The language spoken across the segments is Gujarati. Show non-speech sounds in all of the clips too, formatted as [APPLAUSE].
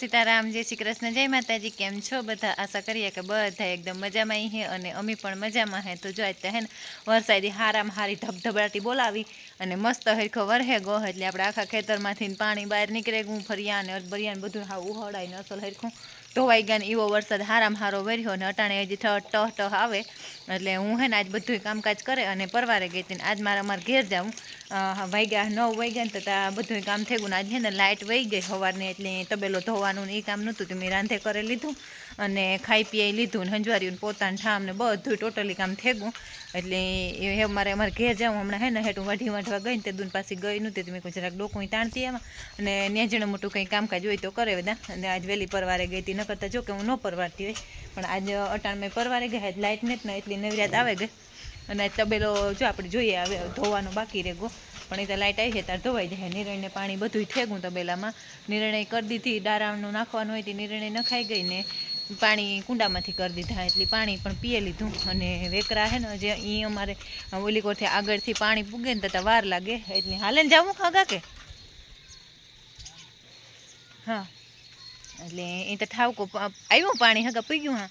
સીતારામ, જય શ્રી કૃષ્ણ, જય માતાજી, કેમ છો? બધા આશા કરીએ કે બધા એકદમ મજામાં હે અને અમે પણ મજામાં હે. તો જો અત્યારે હે ને વરસાદી હારામ હારી ધબધબાટી બોલાવી અને મસ્ત હરખો વરહે ગો એટલે આપણે આખા ખેતરમાંથી પાણી બહાર નીકળે ગું ફરિયા ને અરબરિયા બધું હા ઉહડાઈને અસલ હરખું ધોવાઈ ગયા ને એવો વરસાદ હારામ હારો વર્યો ને અટાણે હજી ઠ ટહ ટહ આવે. એટલે હું હે ને આજ બધું કામકાજ કરે અને પરવારે ગઈ હતી આજ મારે અમારે ઘેર જાઉં. વાગ્યા નવ વાગ્યા ને તો ત્યાં બધું કામ થઈ ગયું ને આજ હે ને લાઇટ વહી ગઈ સવારની એટલે તબેલો ધોવાનું ને એ કામ નહોતું તો મેં રાંધે કરી લીધું. અને ખાઈ પીએ લીધું ને હંજવાર્યું પોતાનું ઠામ ને બધું ટોટલી કામ થેગું. એટલે એ મારે અમારે ઘેર જાઉં હમણાં હે ને હેઠું વાઢી વાઢવા ગઈ ને તે દૂન પાસે ગઈ નહોતી તો મેં કોઈ જરાક ડોકું તાણતી એમાં અને નેજણ મોટું કંઈ કામકાજ હોય તો કરે બધા. અને આજ વહેલી પરવારે ગઈ હતી ન કરતાં જો કે હું ન પરવારતી હોય. પણ આજ અટાણ મેં પરવારે ગઈ લાઇટ ને ને એટલી નવરિયાત આવે ગઈ. અને તબેલો જો આપણે જોઈએ હવે ધોવાનો બાકી રહેગો. પણ એ તો લાઇટ આવી છે ત્યારે ધોવાઈ જાય. નિર્ણયને પાણી બધું થેગું તબેલામાં. નિર્ણય કરી દીધી દારાનું નાખવાનું હોય તે નિર્ણય નખાઈ ગઈ ને પાણી કુંડામાંથી કરી દીધા, એટલે પાણી પણ પીએ લીધું. અને વેકરા હે ને, જે એ અમારે ઓલી કોરથી આગળથી પાણી પૂગે ને તથા વાર લાગે. એટલે હાલે ને જાવું ખાગા કે? હા. એટલે એ તો ઠાવકો આવ્યું પાણી હગા પી ગયું હા.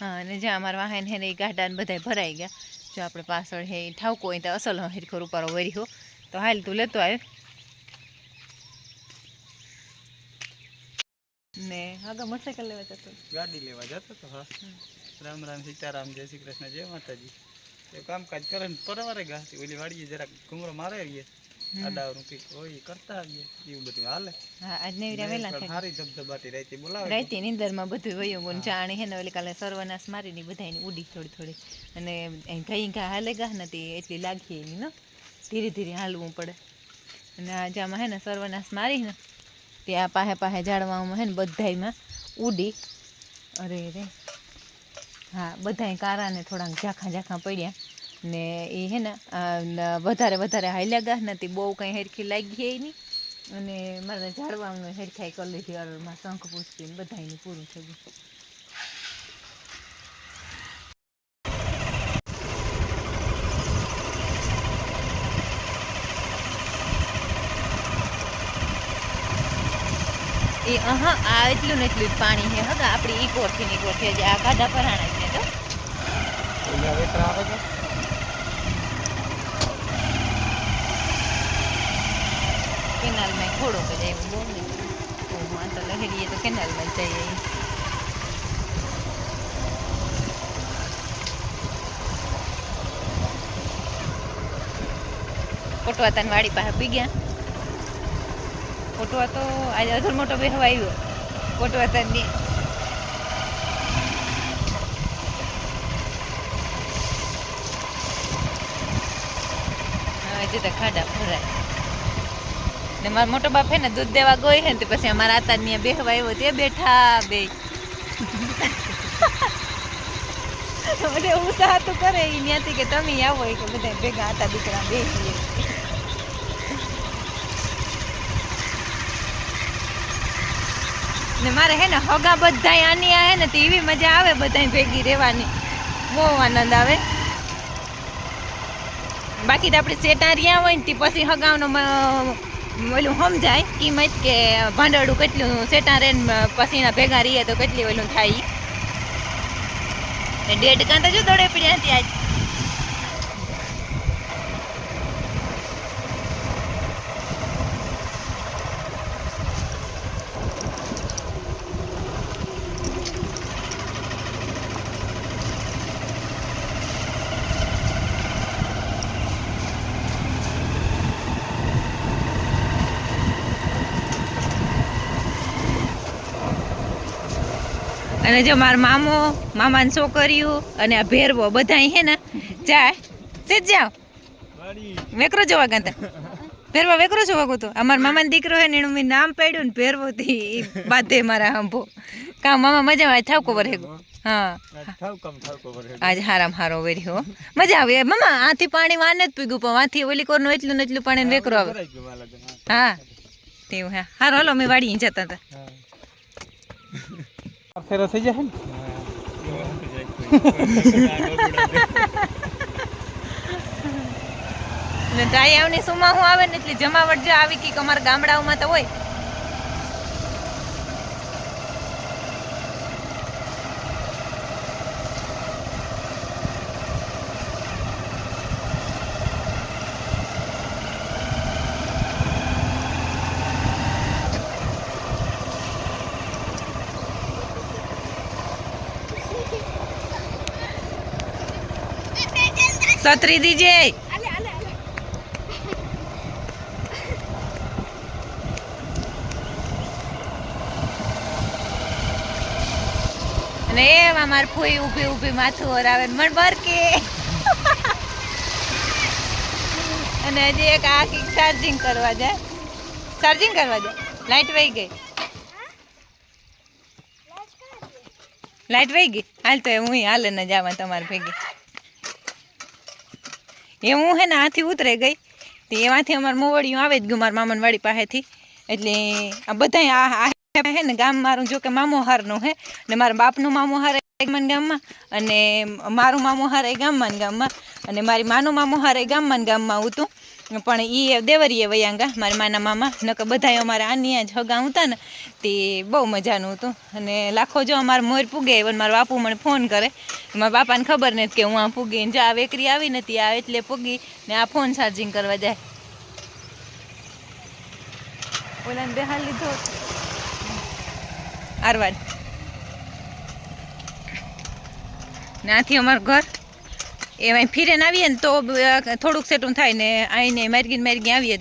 હા, અને જ્યાં અમારા વાહન હે ને એ ગાડા ને બધાય ભરાઈ ગયા. જો આપણે પાછળ હે ઠાવકો એ તો અસલ હિરખો રૂપારો વર્યો તો હાલ તું લેતો આવ ને આગળ મોટરસાઇકલ લેવા જતો. ગાડી લેવા જતો તો હા. રામ રામ સીતારામ જય શ્રી કૃષ્ણ જય માતાજી. એ કામકાજ કરે ને પરવારે ગાતી ઓલી વાડીએ જરાક ઘૂમરો મારે આવીએ. આડાવરું કંઈક હોય કરતા આવીએ. એવું બધું હાલે. હા આજ નેવરા વહેલા થાય. સારી ધબધબાટી રહેતી બોલાવે. રાઈતી નીંદરમાં બધું વયું ગુણ જાણે હે ને ઓલી કાલે સર્વનાશ મારીની બધાની ઉડી થોડી થોડી. અને ઘઈ ઘા હાલે ગા નથી એટલી લાગી એની ન? ધીરે ધીરે હાલવું પડે. અને આ જામાં હે ને સર્વનાશ મારી ને ત્યાં પાસે પાસે ઝાડવામાં હે ને બધાયમાં ઉડી. અરે રે. હા, બધાય કારાને થોડાક ઝાંખા ઝાંખા પડ્યા. ને એ હે ને વધારે વધારે હાલ્યા ગા નથી બહુ કંઈ હેરખી લાગી નહીં અને મારે ઝાડવાનું હેરખાઈ કરી લીધી અરળમાં શંખ પૂછતી ને પૂરું થઈ ગયું. એ અહા આ એટલું ને એટલું જ પાણી છે. હગા આપણી ઈ કોરથી ની કોરથી હજી આ ગાડા ભરાણા છે તો ઓલા વેતરા આવે છે? કેનાલમાં થોડો કે જાય એવું બહુ નહીં ઓહો, આ તો લહેરીએ તો કેનાલમાં જ જઈએ. ઈ. કોટવા તને વાડી પાસે પી ગયા કોટવા તો આજે અધર મોટો બેહવા આવ્યો. કોટવા તને હજી તો ખાડા ભરાય. ને મારા મોટો બાપ હે ને દૂધ દેવા ગયો હે ને તે પછી અમારા આતા ત્યાં બેહવા આવ્યો. તે બેઠા બે. [LAUGHS] મને ઉત્સાહ તો કરે ઈ ત્યાંથી કે તમે આવો કે બધા ભેગા હતા દીકરા બેસીએ ને મારે હે ને હગા બધા આની હે ને તો એવી મજા આવે બધાય ભેગી રહેવાની. બહુ આનંદ આવે. બાકી તો આપણે સેટા રહ્યા હોય ને તે પછી હગાવનો ઓલું સમજાય કિંમત કે ભાંડવડું કેટલું સેટા રે ને પછી એના ભેગા રહીએ તો કેટલી ઓલું થાય ડેડ કાં તો જો દોડે પડ્યા હતી અને જો મારા મામો મામાની છોકરીઓ અને આ ભેરવો બધા હે ને જાય. તે જાવ જાઓ. વેકરો જોવા ગંતા ભેરવા વેકરો જોવા ગોતો. અમારા મામાનો દીકરો હે ને એનું મેં નામ પાડ્યું ને ભેરવો થી બાધે મારા હંભો. કા મામા મજા આવે? થાવ ખબર હે. હા આજ હારામ હારો વેર્યો મજા આવે. મામા આથી પાણી વાને જ પીગું પણ આથી ઓલી કોરનું એટલું ને એટલું પાણી વેકરો આવે. હા. તેવું હા. હારો હલો મેં વાડી જતા હતા. હા. ફેરો થઈ જાય ને ડાય આવની સુમાં હું આવે ને એટલે જમાવટ જે આવી કે અમારા ગામડાઓમાં તો હોય. છત્રી દીજે. અને એમાં મારે ફૂઈ ઊભી ઊભી માથું ઓરાવે મન બરકે. અને હજી એક આ કંઈક ચાર્જિંગ કરવા જાય. ચાર્જિંગ કરવા જાય લાઈટ વહી ગઈ. લાઈટ વહી ગઈ? હાલ તો હું હાલે ને જાવા તમારે ભેગી. એ હું હે ને આથી ઉતરે ગઈ. તે એમાંથી અમારે મોવડિયું આવે જ ગયું મારા મામનવાડી પાસેથી. એટલે આ બધા આ હે ને ગામ મારું જો કે મામો હારનું હે. ને મારા બાપનું મામો હારે ગામમાં અને મારું મામોહાર હારે ગામમાં ગામમાં. અને મારી માનું મામો હારે ગામમાં ગામમાં હતું પણ એ દેવરીએ વયાંગા મારા માના મામા. નકર બધાય અમારે આની જ હગા હતા ને, તે બહુ મજાનું હતું. અને લાખો જો અમારે મોર પૂગે અને મારા બાપુ મને ફોન કરે. મારા બાપાને ખબર નથી કે હું આ પૂગી જો આ વેકરી આવી નથી આ એટલે પૂગી ને આ ફોન ચાર્જિંગ કરવા જાય. ઓલાને બેહાલ લીધો આરવાડ નાથી અમારું ઘર એમાં ફીરેને આવીએ ને તો થોડુંક સેટું થાય ને અહીંને મારગીને મારગી આવીએ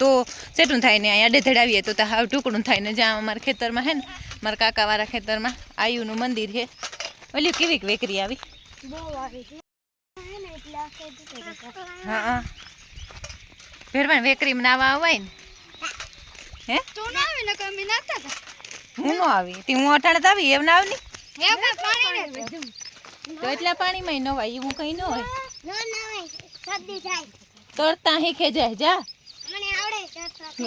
તો સેટું થાય ને અહીંયા અડેધડ આવીએ, તો તો હાવ ટુકડું થાય ને જ્યાં અમારા ખેતરમાં હે ને, મારા કાકાવાળા ખેતરમાં, આયુનું મંદિર છે ઓલી કેવીક વેકરી આવી? હા હા. ભેરવાન વેકરીમાં નાવા અવાય ને? હે? હું ન આવી? તી હું અટાણે આવી? એમ ના આવની? તો એટલા પાણીમાં નવાય એવું કઈ ન હોય. તરતા કે જાય જા.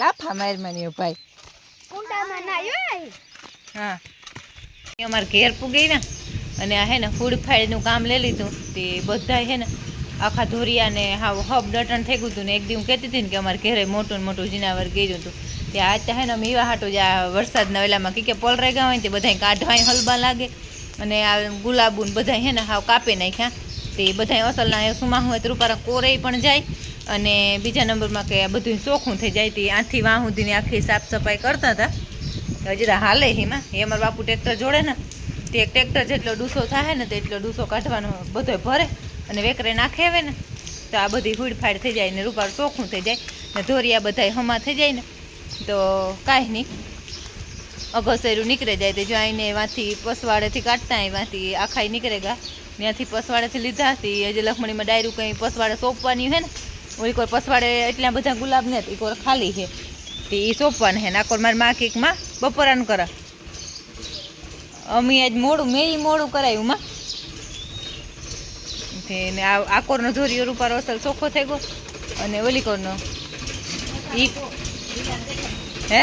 લાફા માર મને ભાઈ. હા. એ અમારે ઘેર પૂગી ને અને આ હે ને ફૂડફાઈડનું કામ લઈ લીધું તે બધા હે ને આખા ધોરિયાને ને હાવ હબ ડટણ થઈ ગયું હતું ને એક દી હું કહેતી હતી ને કે અમારે ઘેરે મોટું ને મોટું જીનાવર ગયું હતું. તે આજ હે ને અમે એવા હાટું જે આ વરસાદના વેલામાં કે પોલરાઈ ગયા હોય ને તે બધા કાઢવાય હલબા લાગે. અને આ ગુલાબુ ને બધા હે ને હાવ કાપી નાખ્યા. તે બધા અસલના એ સુમા હોય તો રૂપારા કોરે પણ જાય અને બીજા નંબરમાં કે આ બધું ચોખ્ખું થઈ જાય. તે આથી વાહ સુધીની આખી સાફ સફાઈ કરતા હતા. હજી તો હાલે એમાં એ અમારા બાપુ ટ્રેક્ટર જોડે ને. તે એક ટ્રેક્ટર જેટલો ડૂસો થાય ને તેટલો ડૂસો કાઢવાનો બધો ભરે અને વેકરે નાખે આવે ને. તો આ બધી હુડફાડ થઈ જાય ને રૂપાળ ચોખ્ખું થઈ જાય ને ધોરિયા બધા હમા થઈ જાય ને. તો કાંઈ નહીં. અઘસેરું નીકળે જાય તે જોઈને એમાંથી પસવાડેથી કાઢતા એમાંથી આખાઈ નીકળે ગા. ત્યાંથી પસવાડેથી લીધા હતી. હજી લખમણીમાં ડાયરું કંઈ પસવાડે સોંપવાની હે ને, ઓલી કોઈ પસવાડે એટલા બધા ગુલાબ ને એ કોઈ ખાલી છે. તે એ સોંપવાને છે. નાકોર મારી માં કેકમાં બપોરાનું કરા. અમે આજ મોડું મેં મોડું કરાયું માં. ને આ આકોરનો ધોરીઓ રૂપારો અસલ ચોખ્ખો થઈ ગયો. અને ઓલી કોરનો એ હે?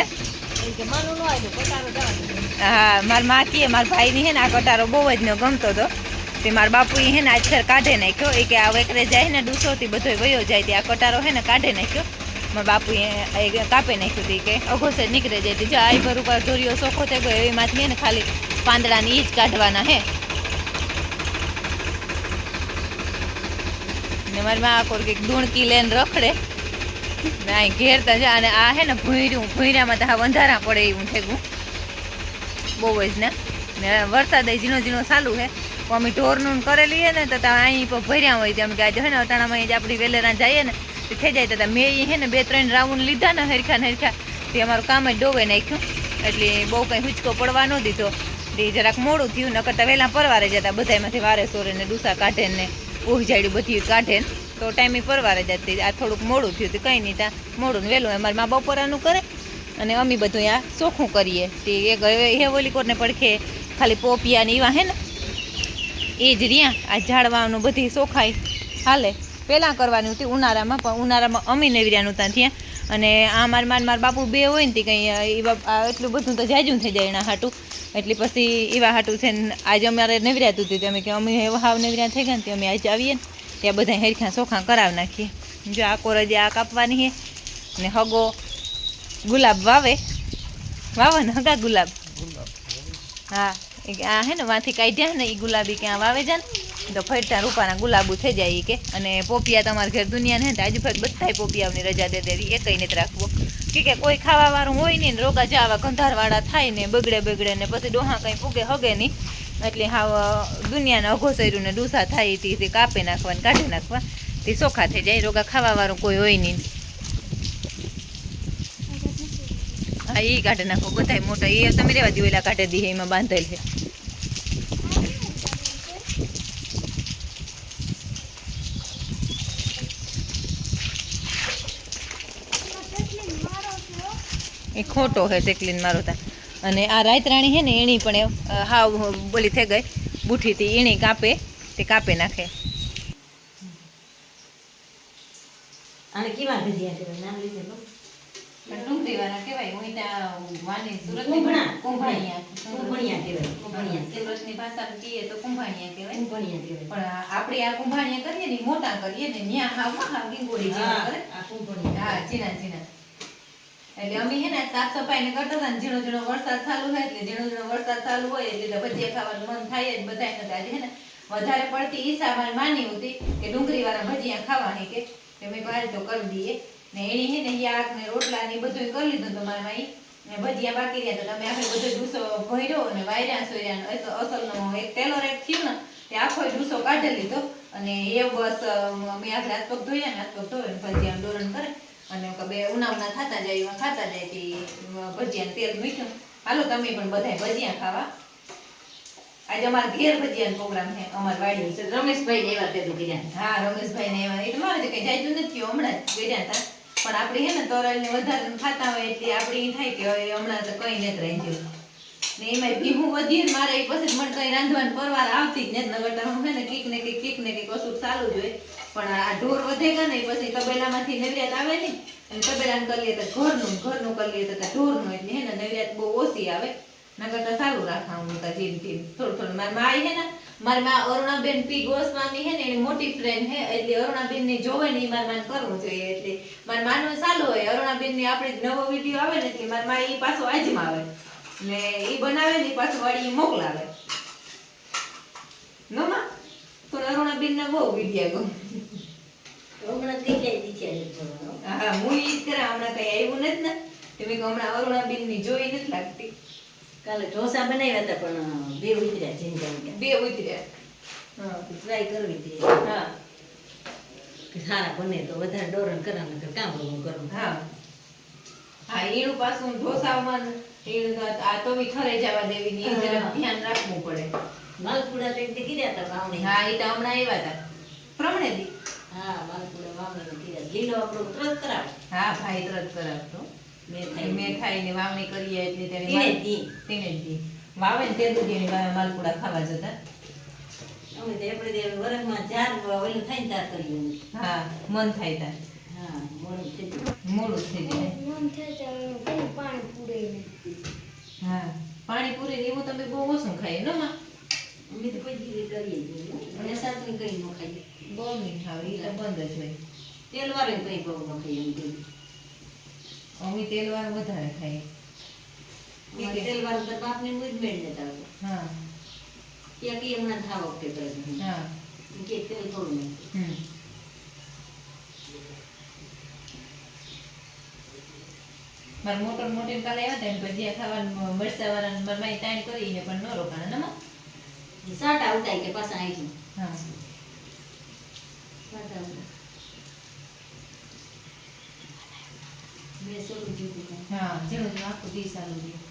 મારા મા કહે મારા ભાઈની હે ને આ કટારો બહુ જ ન ગમતો હતો તે મારા બાપુએ હે ને આજફેર કાઢે નાખ્યો. એ કે આ વેકરે જાય ને ડૂસોથી બધો વયો જાય તે આ કટારો હે ને કાઢે નાખ્યો. મારા બાપુએ કાપી નાખ્યું હતી કે અઘોસે નીકળે જાય જો આ ભર ઉપર દોરીઓ સોખો થઈ ગયો એમાંથી હે ને ખાલી પાંદડાની ઈ જ કાઢવાના હે. ને મારી મા કોર કંઈક ધૂણકી લઈને રખડે. ને ઘેર તો અને આ હે ને ભૂંયરું ભૂંયરામાં તો અંધારા પડે એવું ગયું બહુ જ ને. વરસાદ ઝીણો ઝીણો ચાલુ હે. અમે ઢોરનું કરેલી હે ને, તો અહીં ભર્યા હોય તેમ કે આજે ને, અટાણામાં આપણી વેલેરા જઈએ ને, તો થઈ જાય. તો મેં હે ને બે ત્રણ રાઉન્ડ લીધા ને હરખા ને હરખા. તે અમારું કામ જ ડોવે નાખ્યું. એટલે બહુ કંઈ હુચકો પડવા ન દીધો. તે જરાક મોડું થયું ન કરતાં વહેલા પરવારે જતા બધામાંથી વારે સોરે ને ડૂસા કાઢે ને ઉહજાડી બધી કાઢે ને. તો ટાઈમે પરવારે જતી. આ થોડુંક મોડું થયું હતું, કંઈ નહીં ત્યાં મોડું ને વહેલું. અમારે મા બપોરાનું કરે અને અમે બધું આ ચોખ્ખું કરીએ. તે એ ઓલી કોરને પડખે ખાલી પોપિયા ને એવા હે ને, એ જ રહ્યા. આ ઝાડવાનું બધી ચોખાઈ હાલે પહેલાં કરવાની હતી ઉનાળામાં, પણ ઉનાળામાં અમી નેવર્યાનું ત્યાં ત્યાં અને આ માર માર માર બાપુ બે હોય ને તે કંઈ એટલું બધું તો જાજું થઈ જાય એના હાટું. એટલે પછી એવા હાટું છે ને આજે અમારે નેવર્યાતું હતું. અમે કે અમે એવા હાવ નેવર્યા થઈ ગયા ને અમે આજે આવીએ ને. ત્યાં બધા હેરખાં ચોખાં કરાવી નાખીએ. જો આ કોરજ આ કાપવાની છે ને હગો ગુલાબ વાવે. વાવે ને હગા ગુલાબ. હા આ હે ને વાંથી કાઢ્યા ને એ ગુલાબી ક્યાં વાવે છે ને તો ફરતા રૂપાના ગુલાબુ થઈ જાય એ કે. અને પોપિયા તમારા ઘર દુનિયા ને આજુ ફેર બધાય પોપિયાઓની રજા દે દેવી એકઈ નથી રાખવો. કે કે કોઈ ખાવાવાળું હોય નહીં ને રોગા જાવા કંધારવાળા થાય ને બગડે બગડે ને પછી ડોહા કંઈ પૂગે હગે નહીં. એટલે હાવ દુનિયાને અઘોસર્યું ને ડૂસા થાય તે કાપી નાખવા ને કાઢી નાખવા, તે ચોખા થઈ જાય. રોગા ખાવા વાળું કોઈ હોય નહીં હા એ કાઢી નાખો બધાય મોટા. એ તમે રેવા દો એલા કાઢી દઈએ એમાં બાંધેલ છે એ ખોટો હે ચેકલીન મારો તા. અને આ રાયતરાણી છે ને એણી પણ હાવ બોલી થઈ ગઈ. બુઠીથી એણી કાપે તે કાપે નાખે. અને કેવા ભજીયા નામ ડુંગળીવાળા કહેવાય હું ત્યાં વાની કુંભણા. કુંભાણિયા. કુંભણિયા કહેવાય કુંભણિયા. સુરતની ભાષામાં કહીએ તો કુંભાણિયા કહેવાય. કુંભણિયા કહેવાય. પણ આપણે આ કુંભાણિયા કરીએ ને મોટા કરીએ ને ન્યા હાવ હાવ ગીંગોળી જેવા હા કરે. આ કુંભણિયા હા ઝીણા ઝીણા. એટલે અમે હે ને સાફ સફાઈ ને કરતા હતા ઝીણો ઝીણો વરસાદ ચાલુ હોય એટલે ઝીણો ઝીણો વરસાદ ચાલુ હોય એટલે ભજીયા ખાવાનું મન થાય જ બધા ને આજે હે ને વધારે પડતી મારી માની હતી કે ડુંગળી વાળા ભજીયા ખાવાની કે મેં કહ્યું તો કરી દઈએ. ને એની હે ને યાક ને રોટલા ને બધું કરી લીધું તમારા માઈ ને ભજીયા બાકી રહ્યા તો તમે આખો બધો ડૂસો ભર્યો અને વાયરા સોયરા અસલનો એક ટેલર એક થયું ને તે આખો ડૂસો કાઢી લીધો અને એ બસ મેં આપણે હાથ પગ ધોયા ને હાથ પગ ધોઈને ભજીયા દોરણ કરે અને બે ઉના ઉના ખાતા જાય, એવા ખાતા જાય તે ભજીયા તેલ મીઠું. હાલો, તમે પણ બધાય ભજીયા ખાવા. આજે અમારા ઘેર ભજીયાનો પ્રોગ્રામ છે, અમારી વાડી છે. રમેશભાઈ એવા પેલું કર્યા હા, રમેશભાઈ ને એવા. એટલે મારે કઈ જાજુ નથી, હમણાં જ ગયા હતા પણ આપણે હે ને તરલ ને વધારે ખાતા હોય એટલે આપણે એ થાય કે હવે હમણાં તો કઈ નથી રાંધ્યું. ને એમાં ભીમું વધીએ ને મારે પછી મને કઈ રાંધવાની પરવાર આવતી જ નથી. નગર હું હે ને કીક ને કીક કીક ને કીક વસ્તુ ચાલુ જ હોય. પણ આ ઢોર વધે ગયા નહીં પછી તબેલામાંથી નવરિયાત આવે ને, અને તબેલાને કરી લઈએ તો ઘરનું ઘરનું કરી લઈએ તો ઢોરનું એટલે હે ને નવરિયાત બહુ ઓછી આવે. નકર તો સારું રાખવાનું તા ધીમ તેમ. થોડું થોડું મારી માઈ હે ને, મારી માં અરુણાબેન પી ગોસ્વામી હે ને, એની મોટી ફ્રેન્ડ હે, એટલે અરુણાબેન ને જોવે ને મારી માને કરવું જોઈએ એટલે મારી માનું સારું હોય અરુણાબેનની આપણે નવો વીડિયો આવે ને, એટલે મારી મા એ પાછો આજમાં આવે. ને એ બનાવે ને પાછું વાળી મોકલાવે. નો તો અરુણાબેન ને બહુ વીડિયો ગમે. હમણાં થઈ જાય દીકરા હા હું ઈ જ કરા હમણાં કઈ આવ્યું નથી ને તમે હમણાં અરુણાબેનની જોઈ નથી લાગતી. કાલે ઢોસા બનાવ્યા હતા પણ બે ઉતર્યા જિંદગી બે ઉતર્યા. હા ટ્રાય કરવી હતી. હા. સારા બને તો વધારે ડોરણ કરવાનું કે કામ બહુ કરું. હા. હા ઈનું પાછું ઢોસામાં ઈણું આ તો બી ખરે જવા દેવી ની. ધ્યાન રાખવું પડે. માલપુડા તો એક કીધા હતા વાવણી. હા એ તો હમણાં આવ્યા હતા. પ્રમણે દી હા માલપુડા વાવણી કીધા લીલો આપણો ત્રત કરાવ. હા ભાઈ ત્રત કરાવતો. મેં ખાઈને વાવણી કરીએ એટલે તેને તેને દી. તેને દી વાવે ને તે એની માલપુડા ખાવા જતા. અમે તો આપણે તે વરસમાં ચાર ઓલું થાય ને ત્યાર કરીએ હા મન થાય તા હા મોડું થઈ ગયું. મોડું થઈ જાય મન થાય ત્યારે પાણી પૂરે હા પાણીપુરી ને એવું તમે બહુ ઓછું ખાય ન માં. અમે તો કોઈ દી કરીએ અને સાસરી કઈ ન ખાઈએ. બહુ નહીં ખાવ એ બંધ જ હોય. તેલ વાળું કઈ બહુ ન ખાઈએ એમ કહીએ. અમે તેલ વાળું વધારે ખાઈએ. અમારે તેલ વાળું તો બાપને મુજ મેળ આવતું. હા. ત્યાં કઈ હમણાં થા વખતે કરે હા. કે તેલ થોડું. હમ. મારા મોટર મોટી કાલે આવ્યા હતા ભજીયા ખાવાનું મરસા વાળા મારા માઈ તાણ કરીને પણ ન રોકાણા નમા સાટા ઉતાય કે પાછા આવી. હા સાટા. મેં સોલું જોયું હા જેવું જેવું આખું દિવસ સારું રહ્યું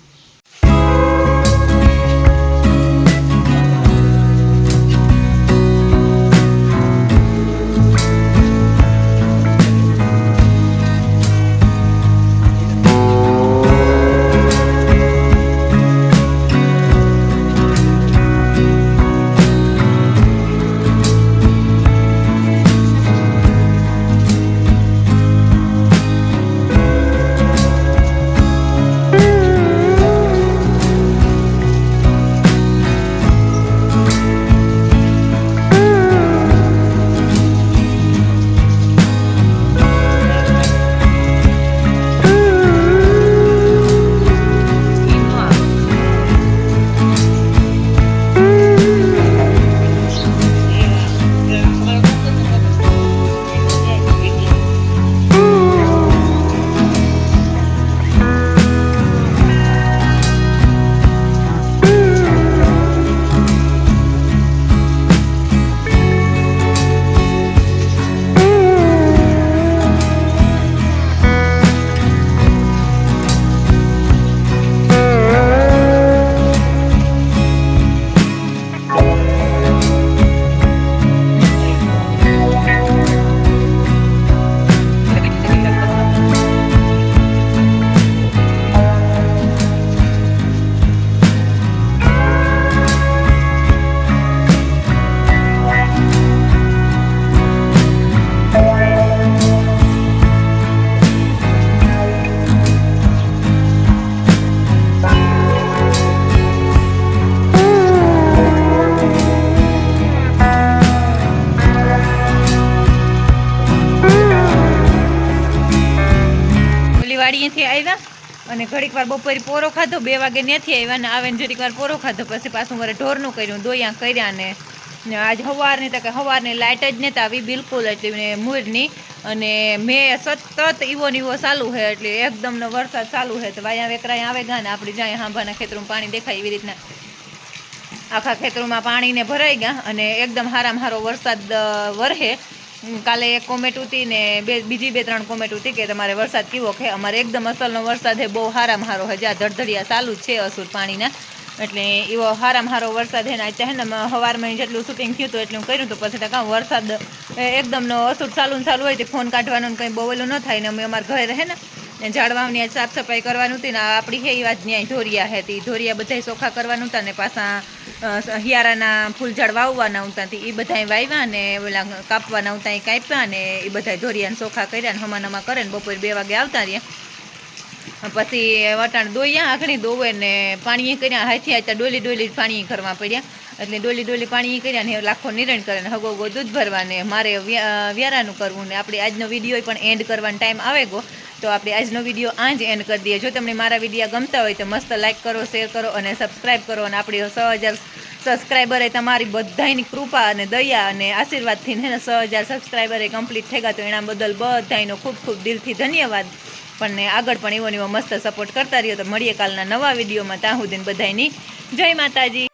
ઘડીક વાર બપોરે પોરો ખાધો, બે વાગે નથી આવ્યા ને આવે ને જરીક વાર પોરો ખાધો. પછી પાછું મારે ઢોરનું કર્યું, દોયા કર્યા ને આજ સવારની તો કે સવારની લાઇટ જ નહોતી આવી, બિલકુલ એટલે મેં મૂરની. અને મેં સતત ઈવો ને ચાલુ છે, એટલે એકદમનો વરસાદ ચાલુ છે. તો વાયા વેકરાય આવે ગયા ને આપણે જાય હાંભાના ખેતરમાં પાણી દેખાય એવી રીતના. આખા ખેતરોમાં પાણીને ભરાઈ ગયા અને એકદમ હારામાં હારો વરસાદ વરહે. કાલે એક કોમેન્ટ હતી ને બે, બીજી બે, ત્રણ કોમેન્ટ હતી કે તમારે વરસાદ કેવો કે અમારે એકદમ અસલનો વરસાદ હે બહુ હારામાં હારો છે જ્યાં ધડધડિયા ચાલુ જ છે અસુર પાણીના. એટલે એવો હારામાં હારો વરસાદ હે ને આજે ને, મ- હવારમાં જેટલું શૂટિંગ થયું હતું એટલું કર્યું હતું પછી કાં વરસાદ એકદમનો અસુર ચાલુ ને ચાલુ હોય તો ફોન કાઢવાનું કંઈ બહુ ઓલું ન થાય ને અમે અમારા ઘરે રહે ને ને ઝાડવાની સાફ સફાઈ કરવાનું હતી ને આપણી હે એ વાત ન્યાય ધોરિયા હતી ધોરિયા બધાય ચોખ્ખા કરવાનું હતા ને પાછા હિયારાના ફૂલ ઝાડ વાવવાના હતા એ બધાએ વાવ્યા ને ઓલા કાપવાના હતા એ કાપ્યા ને એ બધાય ધોરિયાને ચોખા કર્યા ને હમાનામાં કરે ને બપોરે બે વાગે આવતા રહ્યા. પછી વટાણ દોયા આખણી દોવે ને પાણી કર્યા, હાથી હાથા ડોલી ડોલી પાણી કરવા પડ્યા. એટલે ડોલી ડોલી પાણી કર્યા ને લાખો નિરણ કરે ને હગો ગો દૂધ ભરવા ને મારે વ્યા- વ્યારાનું કરવું ને આપણે આજનો વીડિયો પણ એન્ડ કરવાનો ટાઈમ આવે ગો. તો આપણે આજનો વીડિયો આ જ એન્ડ કરી દઈએ. જો તમને મારા વીડિયો ગમતા હોય તો મસ્ત લાઇક કરો શેર કરો અને સબસ્ક્રાઈબ કરો અને આપણી સો હજાર સબસ્ક્રાઈબરે તમારી બધાની કૃપા અને દયા અને આશીર્વાદથી ને સો હજાર સબસ્ક્રાઈબરે કમ્પ્લીટ થઈ ગયા. તો એના બદલ બધાનો ખૂબ ખૂબ દિલથી ધન્યવાદ. પણ આગળ પણ એવો એવો મસ્ત સપોર્ટ કરતા રહ્યો તો મળીએ કાલના નવા વિડીયોમાં. ત્યાં સુધી બધાની જય માતાજી.